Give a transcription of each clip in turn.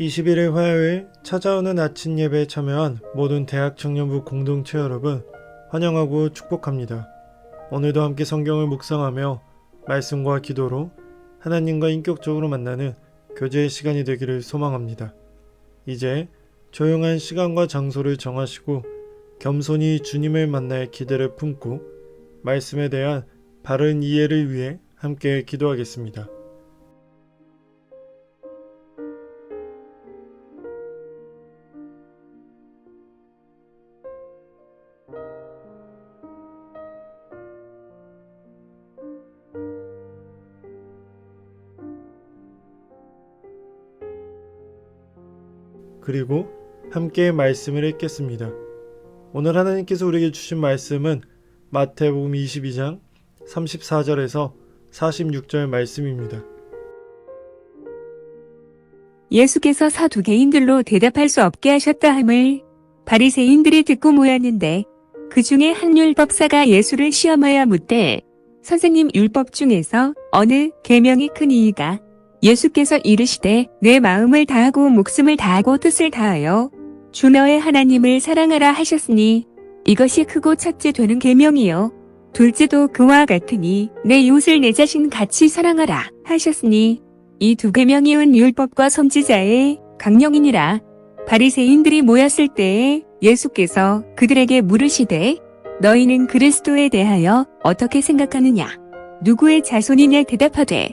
21일 화요일 찾아오는 아침 예배에 참여한 모든 대학 청년부 공동체 여러분 환영하고 축복합니다. 오늘도 함께 성경을 묵상하며 말씀과 기도로 하나님과 인격적으로 만나는 교제의 시간이 되기를 소망합니다. 이제 조용한 시간과 장소를 정하시고 겸손히 주님을 만날 기대를 품고 말씀에 대한 바른 이해를 위해 함께 기도하겠습니다. 그리고 함께 말씀을 읽겠습니다. 오늘 하나님께서 우리에게 주신 말씀은 마태복음 22장 34절에서 46절 말씀입니다. 예수께서 서두개인들로 대답할 수 없게 하셨다 함을 바리새인들이 듣고 모였는데 그 중에 한 율법사가 예수를 시험하여 묻되 선생님 율법 중에서 어느 계명이 크니이까 예수께서 이르시되 내 마음을 다하고 목숨을 다하고 뜻을 다하여 주 너의 하나님을 사랑하라 하셨으니 이것이 크고 첫째 되는 계명이요 둘째도 그와 같으니 내 이웃을 내 자신 같이 사랑하라 하셨으니 이 두 계명이은 율법과 선지자의 강령이니라. 바리새인들이 모였을 때에 예수께서 그들에게 물으시되 너희는 그리스도에 대하여 어떻게 생각하느냐? 누구의 자손이냐 대답하되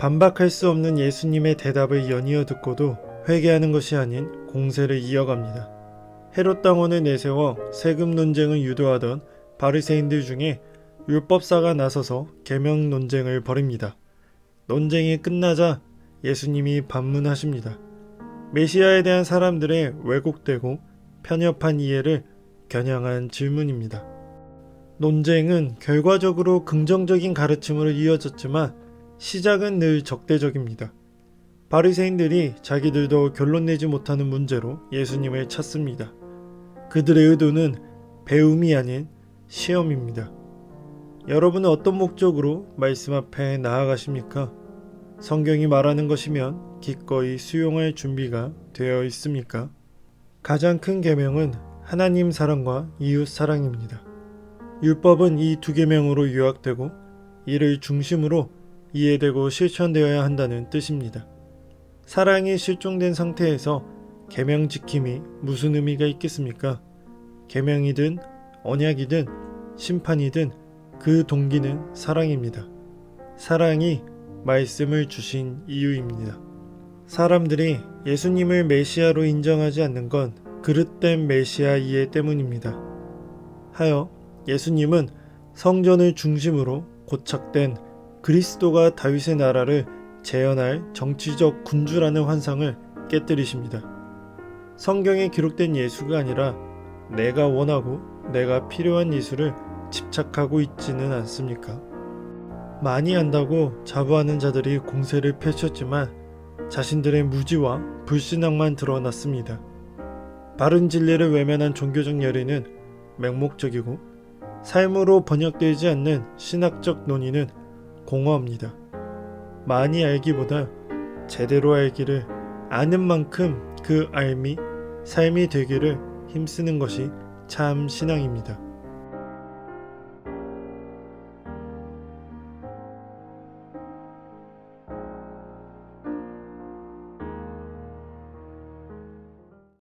반박할 수 없는 예수님의 대답을 연이어 듣고도 회개하는 것이 아닌 공세를 이어갑니다. 헤롯 당원을 내세워 세금 논쟁을 유도하던 바리새인들 중에 율법사가 나서서 계명 논쟁을 벌입니다. 논쟁이 끝나자 예수님이 반문하십니다. 메시아에 대한 사람들의 왜곡되고 편협한 이해를 겨냥한 질문입니다. 논쟁은 결과적으로 긍정적인 가르침으로 이어졌지만 시작은 늘 적대적입니다. 바리새인들이 자기들도 결론 내지 못하는 문제로 예수님을 찾습니다. 그들의 의도는 배움이 아닌 시험입니다. 여러분은 어떤 목적으로 말씀 앞에 나아가십니까? 성경이 말하는 것이면 기꺼이 수용할 준비가 되어 있습니까? 가장 큰 계명은 하나님 사랑과 이웃 사랑입니다. 율법은 이 두 계명으로 요약되고 이를 중심으로 이해되고 실천되어야 한다는 뜻입니다. 사랑이 실종된 상태에서 계명 지킴이 무슨 의미가 있겠습니까? 계명이든 언약이든 심판이든 그 동기는 사랑입니다. 사랑이 말씀을 주신 이유입니다. 사람들이 예수님을 메시아로 인정하지 않는 건 그릇된 메시아 이해 때문입니다. 하여 예수님은 성전을 중심으로 고착된 그리스도가 다윗의 나라를 재현할 정치적 군주라는 환상을 깨뜨리십니다. 성경에 기록된 예수가 아니라 내가 원하고 내가 필요한 예수를 집착하고 있지는 않습니까? 많이 안다고 자부하는 자들이 공세를 펼쳤지만 자신들의 무지와 불신앙만 드러났습니다. 바른 진리를 외면한 종교적 열의는 맹목적이고 삶으로 번역되지 않는 신학적 논의는 공허합니다. 많이 알기보다 제대로 알기를 아는 만큼 그 알미 삶이 되기를 힘쓰는 것이 참 신앙입니다.